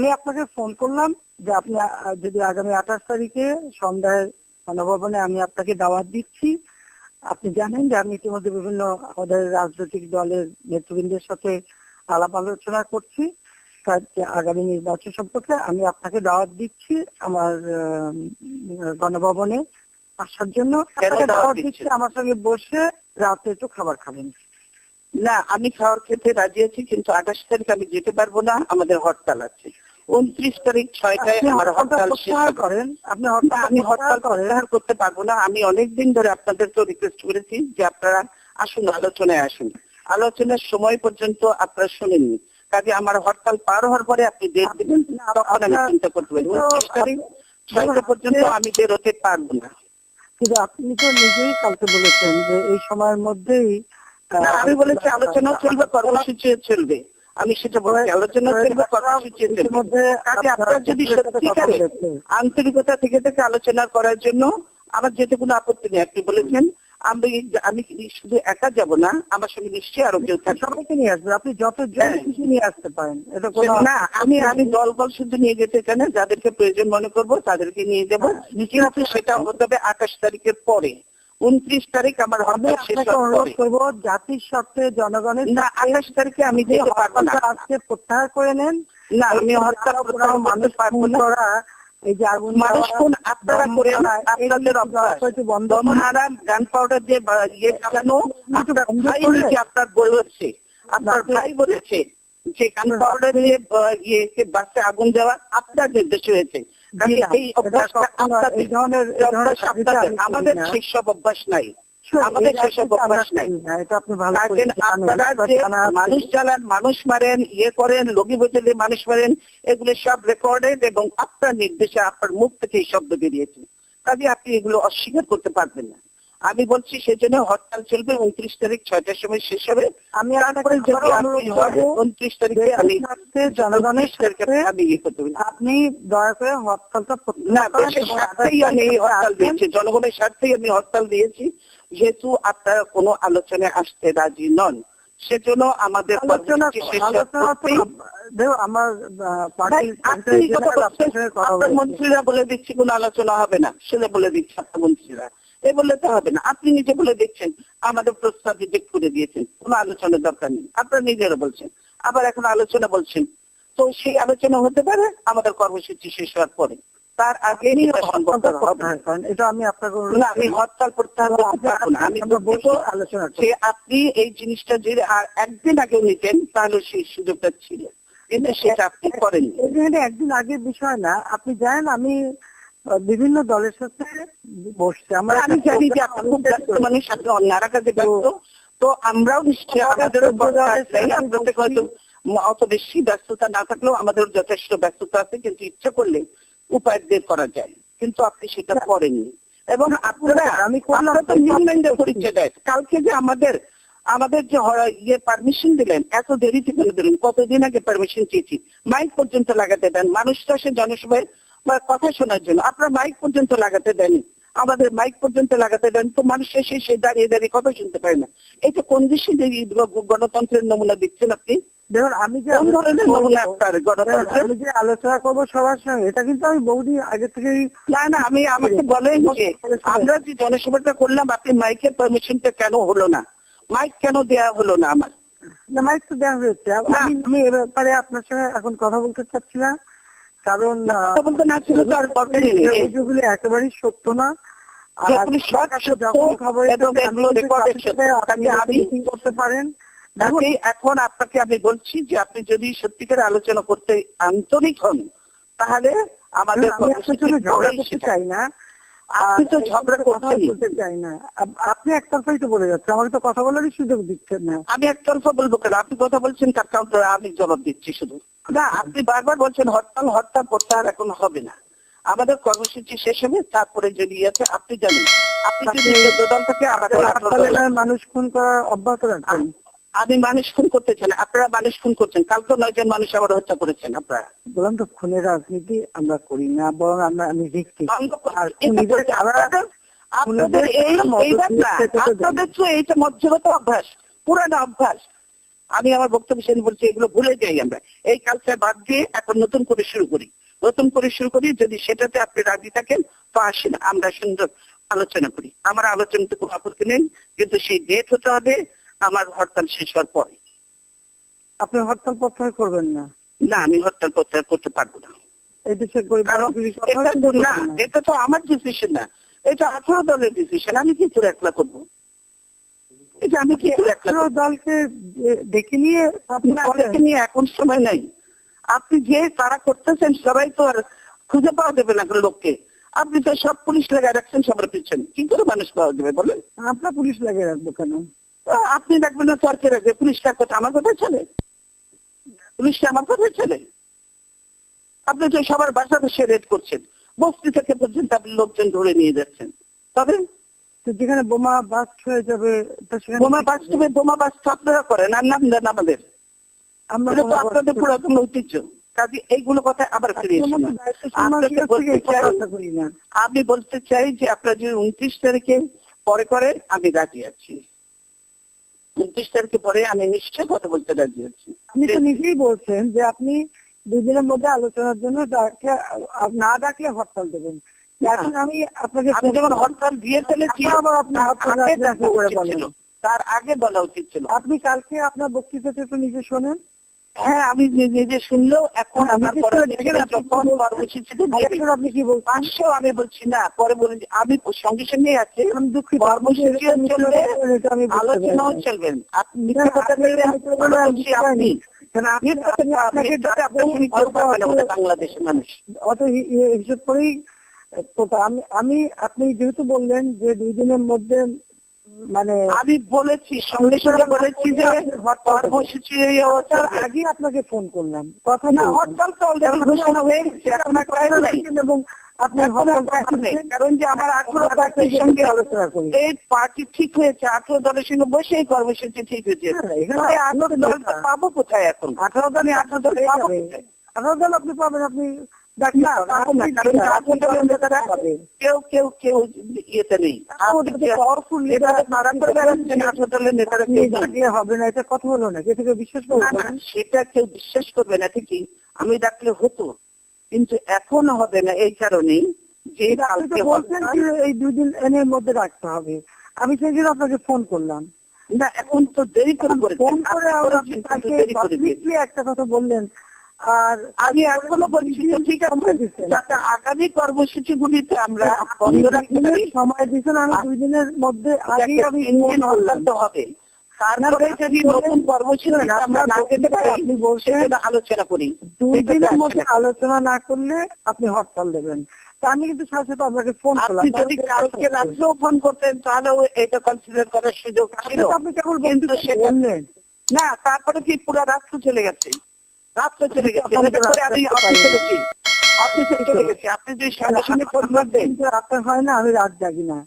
আসলে আপনাকে ফোন করলাম যে আপনি যদি আগামী আঠাশ তারিখে সন্ধ্যায় গণভবনে আমি আপনাকে দাওয়াত দিচ্ছি। আপনি জানেন যে আমি ইতিমধ্যে বিভিন্ন আমাদের রাজনৈতিক দলের নেতৃবৃন্দের সাথে আলাপ আলোচনা করছি। আগামী নির্বাচন সম্পর্কে আমি আপনাকে দাওয়াত দিচ্ছি আমার গণভবনে আসার জন্য। আপনাকে দাওয়াত দিচ্ছি আমার সঙ্গে বসে রাতে একটু খাবার খাবেন। না আমি খাওয়ার খেতে রাজি আছি কিন্তু আঠাশ তারিখ আমি যেতে পারব না আমাদের হরতাল আছে। উনত্রিশ তারিখ ছয়টায় আমার হরতাল করেন। আপনি হরতাল আমি হরতাল প্রত্যাহার করতে পারব না। আমি অনেকদিন ধরে আপনাদেরকেও রিকোয়েস্ট করেছি যে আপনারা আসুন আলোচনায় আসুন। আলোচনার সময় পর্যন্ত আপনারা শুনেননি। কাজে আমার হরতাল পার হওয়ার পরে আপনি ডেট দিবেন তখন আমি চিন্তা করতে পারি। উনত্রিশ তারিখ ছয়টা পর্যন্ত আমি বেরোতে পারব না। কিন্তু আপনি তো নিজেই কালকে বলেছেন যে এই সময়ের মধ্যেই আমি বলেছি আলোচনা চলবে কর্মসূচি চলবে। আমি সেটা বলছি আলোচনা ইতিমধ্যে কাজে আপনারা যদি সত্যিকারে আন্তরিকতা থেকে থেকে আলোচনা করার জন্য আমার যেতে কোনো আপত্তি নেই আপনি বলেছেন। আমি আমি শুধু একা যাব না আমার সঙ্গে নিশ্চয়ই আরও কেউ থাকবে। সবাইকে নিয়ে আসবে আপনি যত জন হ্যাঁ। নিয়ে আসতে পারেন এটা না আমি আমি দল বল শুধু নিয়ে যেতে চাই না যাদেরকে প্রয়োজন মনে করব তাদেরকে নিয়ে যাব। কিন্তু সেটা হতে হবে আঠাশ তারিখের পরে। উনত্রিশ তারিখ আমার আমি হরতাল শেষ আপনাকে অনুরোধ করব জাতির স্বার্থে জনগণের না আঠাশ তারিখে আমি যে হরতালটা আজকে প্রত্যাহার করে নেন না আমি হরতাল প্রত্যাহার মানুষ করা এই যে আগুন মানুষ কোন আপনারা করে আপনাদের হয়তো বন্ধ গান পাউডার দিয়ে ইয়ে চালানো আপনার ভাই? নিজে আপনার বলেছে আপনার না, ভাই বলেছে যে গান পাউডার দিয়ে ইয়ে বাসে আগুন দেওয়া আপনার নির্দেশ হয়েছে। এই ধরনের আমাদের সেসব অভ্যাস নাই। আমাদের সেসব অভ্যাস নাই। আপনারা যে মানুষ চালান মানুষ মারেন ইয়ে করেন লগি বোঝালে মানুষ মারেন এগুলো সব রেকর্ডেড এবং আপনার নির্দেশে আপনার মুখ থেকে এই শব্দ বেরিয়েছে। কাজে আপনি এগুলো অস্বীকার করতে পারবেন না। আমি বলছি সেজন্য হরতাল চলবে উনত্রিশ তারিখ ছয়টার সময় শেষ হবে। আমি উনত্রিশ তারিখে আমি জনগণের আমি ইয়ে করতে আপনি দয়া করে হরতালটা না আমি হরতাল দিয়েছি জনগণের স্বার্থেই আমি হরতাল দিয়েছি। যেহেতু আপনারা কোনো আলোচনায় আসতে রাজি নন সেজন্য আমাদের মন্ত্রীরা বলে দিচ্ছি কোনো আলোচনা হবে না। সেটা বলে দিচ্ছে আপনার মন্ত্রীরা। এ বললে তো হবে না আপনি নিজে বলে দেখছেন আমাদের প্রস্তাব রিজেক্ট করে দিয়েছেন কোনো আলোচনার দরকার নেই আপনারা নিজেরা বলছেন আবার এখন আলোচনা বলছেন তো সেই আলোচনা হতে পারে আমাদের কর্মসূচি শেষ হওয়ার পরে তার আগে এটা হবে আমি আপনাকে আমি হরতাল করতে না আমি বলব আলোচনা যে আপনি এই জিনিসটা যদি আর একদিন আগেও নিতেন তাহলে সেই সুযোগটা ছিল কিন্তু সেটা আপনি এখানে একদিন আগের বিষয় না আপনি জানেন আমি বিভিন্ন দলের সাথে বসছি। আমরা আমি জানি যে আপনি খুব ব্যস্ত মানুষ আপনি কাজে ব্যস্ত। তো আমরাও নিশ্চয়ই হয়তো অত বেশি ব্যস্ততা না থাকলেও আমাদের যথেষ্ট ব্যস্ততা আছে কিন্তু ইচ্ছা করলে উপায় বের করা যায়। কিন্তু আপনি সেটা করেননি। এবং আপনারা আমি করলাম। পরিচয় দেয় কালকে যে আমাদের আমাদের যে ইয়ে পারমিশন দিলেন এত দেরিতে কেন দিলেন কতদিন আগে পারমিশন চেয়েছি? মাইক পর্যন্ত লাগাতে দেন। মানুষরা সে জনসভায় বা কথা শোনার জন্য। আপনারা মাইক পর্যন্ত লাগাতে দেন আমাদের মাইক পর্যন্ত লাগাতে দেন তো মানুষ এসে সে দাঁড়িয়ে দাঁড়িয়ে কথা শুনতে পারে না। এটা কোন দেশে যে গণতন্ত্রের নমুনা দিচ্ছেন আপনি? দেখুন আমি যে আমি যে আলোচনা করব সবার সঙ্গে এটা কিন্তু আমি বহুদিন আগে থেকেই না না আমি আমাকে বলেন যে আমরা যে জনসভাটা করলাম আপনি মাইকের পারমিশনটা কেন হলো না? মাইক কেন দেয়া হলো না আমার? না, মাইক তো দেওয়া হয়েছে। আমি আমি এ ব্যাপারে আপনার সঙ্গে এখন কথা বলতে চাচ্ছি না কারণ আহ, কথা না ছিল তো এই অভিযোগগুলি একেবারেই সত্য না। তার করতে পারেন। এখন আপনাকে আমি বলছি যে আপনি যদি সত্যিকার আলোচনা করতে আন্তরিক হন তাহলে আমাদের ঝগড়া করতে চাই না। আপনি তো ঝগড়া বলতে চাই না। আপ- আপনি একতরফাই তো বলে যাচ্ছেন আমাকে তো কথা বলারই সুযোগ দিচ্ছেন না। আমি একতরফা বলব কেন? আপনি কথা বলছেন তার কাউন্টার আমি জবাব দিচ্ছি শুধু। না আপনি বারবার বলছেন হরতাল হরতাল প্রত্যাহার এখন হবে না। আমাদের কর্মসূচি শেষ হবে তারপরে যদি আছে আপনি জানেন। আপনি যদি দল থেকে মানুষ খুন করা অব্যাহত রাখবেন। আমি মানুষ খুন করতে চান আপনারা মানুষ খুন করছেন। কালকে নয়জন মানুষ আবার হত্যা করেছেন আপনারা। বললাম তো খুনের রাজনীতি আমরা করি না বরং আমরা আমি আমরা আপনাদের এই আপনাদের তো এইটা মধ্যগত অভ্যাস পুরানো অভ্যাস। আমি আমার বক্তব্য শেষে বলছি এগুলো ভুলে যাই আমরা। এই কালচার বাদ দিয়ে এখন নতুন করে শুরু করি। নতুন করে শুরু করি যদি সেটাতে আপনি রাজি থাকেন তো আসেন আমরা সুন্দর আলোচনা করি। আমার আলোচনাতে কোনো আপত্তি নেই কিন্তু সেই ডেট হতে হবে আমার হরতাল শেষ হওয়ার পরে। আপনি হরতাল প্রত্যাহার করবেন না। না আমি হরতাল প্রত্যাহার করতে পারব না। এটা তো না না। এটা তো আমার ডিসিশন না। এটা আঠারো দলের ডিসিশন আমি কি করে একলা করব? আমি কি করে? দলকে ডেকে নিয়ে আপনি না, করেন। এটাকে নিয়ে এখন সময় নাই। আপনি যে কারা করতেছেন সবাই তো আর খুঁজে পাওয়া যাবে না লোককে। আপনি তো সব পুলিশ লাগায় রাখছেন সবার পিছনে কি করে মানুষ পাওয়া যাবে বলেন? আপনার পুলিশ লাগিয়ে রাখব কেন? আপনি দেখবেন না সরকার রাখবে পুলিশটা কথা আমার কথা চলে? পুলিশটা আমার কথা চলে? আপনি তো সবার বাসা বসে রেড করছেন। বস্তি থেকে পর্যন্ত আপনি লোকজন ধরে নিয়ে যাচ্ছেন। তবে তো যেখানে বোমা বাস্ট হয়ে যাবে বোমা বাস্তবে বোমা বাস্ত আপনারা করেন আর নাম দেন আমাদের। আমরা তো আপনাদের পুরাতন ঐতিহ্য। কাজে এইগুলো কথা আবার ফিরে আপনার এসো মতো না। দায়িত্ব সম্মান আপনাকে থেকে বলতে এই চাই কথা করি না। আমি বলতে চাই যে আপনারা যদি উনত্রিশ তারিখে পরে করেন আমি রাজি আছি। উনত্রিশ তারিখে পরে আমি নিশ্চয় কথা বলতে রাজি আছি। আপনি তো নিজেই বলছেন যে আপনি দুদিনের মধ্যে আলোচনার জন্য না ডাকলে হরতাল দেবেন। এখন আমি আপনাকে আমি যখন হরতাল দিয়ে ফেলেছি এখন আপনি হরতাল আগে রাখলে ডাকা করে উচিত বলেন। ছিল। তার আগে বলা উচিত ছিল। আপনি কালকে আপনার বক্তৃতাটা একটু নিজে শোনেন। হ্যাঁ আমি নিজে শুনলেও এখন আমি কি আপনি বলছেন? পাঁচশো আমি বলছি না পরে বলে আমি সঙ্গে সঙ্গে আছে। আমি দুঃখিত আলোচনাও চলবেন আপনি বলছি আপনি আপনি। বাংলাদেশের মানুষ। অত হিসেব করেই তো আমি আমি আপনি যেহেতু বললেন যে দুই দিনের মধ্যে মানে আমি বলেছি সঙ্গে সঙ্গে বলেছি যে কর্মসূচি এই অবস্থার আগে আপনাকে ফোন করলাম। কথা না হরতাল তো অলরেডি ঘোষণা হয়ে গেছে এখন এবং। কারণ যে আমার আঠারো পার্টির সঙ্গে আলোচনা করি। এই পার্টি ঠিক হয়েছে আঠারো দলের সঙ্গে বসে এই কর্মসূচি ঠিক হয়েছে। হ্যাঁ, আঠারো দল পাবো কোথায় এখন? আঠারো দলে আঠারো দল পাবো আঠারো দল আপনি পাবেন আপনি কেউ কেউ কেউ ইয়েতে নেই। নেতারা হবে না এটা কথা হলো না বিশ্বাস না, সেটা কেউ বিশ্বাস করবে না ঠিকই। আমি ডাকলে হতো কিন্তু এখন হবে না এই কারণেই যে বলছেন এই দুই দিন এর মধ্যে রাখতে হবে। আমি সেই জন্য আপনাকে ফোন করলাম। না এখন তো দেরি করে একটা কথা বললেন আর আমি এখনও বলছি ঠিক আছে। যাতে আগামী কর্মসূচি গুলিতে আমরা বন্ধ রাখতে সময় দিচ্ছেন আমি দুই দিনের মধ্যে আগেই আমি ফোন অত্যন্ত হবে। তারপরে যদি নতুন কর্মসূচি আমরা না পেতে পারি আপনি বলছেন সেটা আলোচনা করি। দুই দিনের মধ্যে আলোচনা না করলে আপনি হরতাল দেবেন। তা আমি কিন্তু সাথে সাথে আপনাকে ফোন করলাম। যদি কালকে রাত্রেও ফোন করতেন তাহলেও এটা কনসিডার করার সুযোগ ছিল। আপনি কেবল বললেন না তারপরে কি পুরো রাত্র চলে গেছে? রাত্র চলে গেছে। আপনি তো এরপরে আমি রাত্রে অফিসে গেছি। অফিসে চলে গেছে আপনি যদি সঙ্গে সামনে ফোন কিন্তু আপনার হয় না আমি রাত জাগি না।